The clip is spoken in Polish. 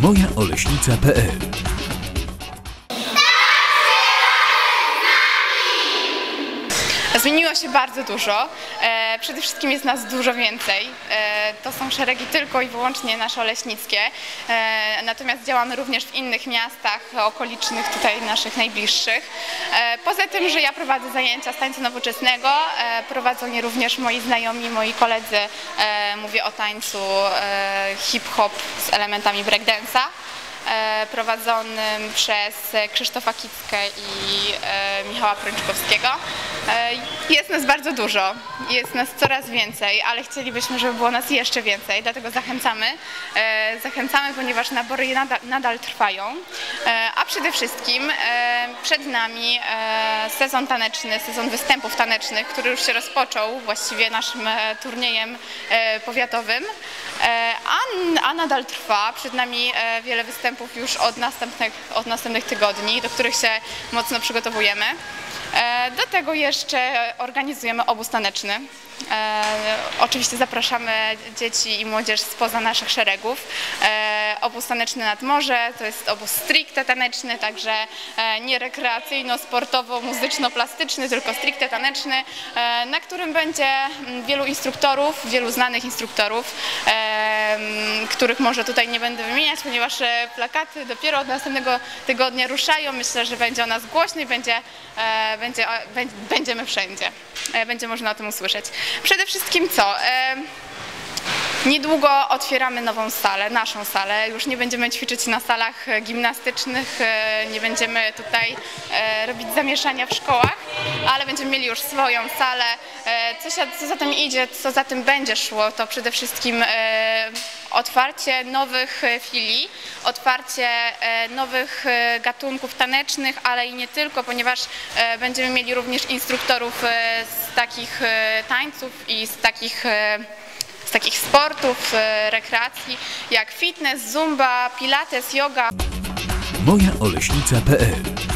mojaoleśnica.pl Zmieniło się bardzo dużo. E, przede wszystkim jest nas dużo więcej. E, to są szeregi tylko i wyłącznie nasze oleśnickie. E, natomiast działamy również w innych miastach okolicznych, tutaj naszych najbliższych. Poza tym, że ja prowadzę zajęcia z tańca nowoczesnego, prowadzą je również moi znajomi, moi koledzy. Mówię o tańcu e, hip-hop z elementami breakdance'a e, prowadzonym przez Krzysztofa Kickę i e, Michała Prączkowskiego. E, Jest nas bardzo dużo, jest nas coraz więcej, ale chcielibyśmy, żeby było nas jeszcze więcej, dlatego zachęcamy. E, Zachęcamy, ponieważ nabory nadal, nadal trwają, E, a przede wszystkim przed nami sezon taneczny, sezon występów tanecznych, który już się rozpoczął właściwie naszym turniejem powiatowym, a, nadal trwa. Przed nami wiele występów już od następnych, od następnych tygodni, do których się mocno przygotowujemy. E, Do tego jeszcze organizujemy obóz taneczny. E, Oczywiście zapraszamy dzieci i młodzież spoza naszych szeregów. E, Obóz taneczny nad morze to jest obóz stricte taneczny, także nie rekreacyjno-sportowo-muzyczno-plastyczny, tylko stricte taneczny, na którym będzie mm, wielu instruktorów, wielu znanych instruktorów, których może tutaj nie będę wymieniać, ponieważ e, plakaty dopiero od następnego tygodnia ruszają. Myślę, że będzie o nas głośno i będzie, e, będzie, będziemy wszędzie. E, Będzie można o tym usłyszeć. Przede wszystkim co? Niedługo otwieramy nową salę, naszą salę. Już nie będziemy ćwiczyć na salach gimnastycznych, nie będziemy tutaj robić zamieszania w szkołach, ale będziemy mieli już swoją salę. Co, się, co za tym idzie, co za tym będzie szło, to przede wszystkim otwarcie nowych e, filii, otwarcie e, nowych e, gatunków tanecznych, ale i nie tylko, ponieważ będziemy mieli również instruktorów z takich tańców i z takich z takich sportów, rekreacji jak fitness, zumba, pilates, yoga. mojaoleśnica.pl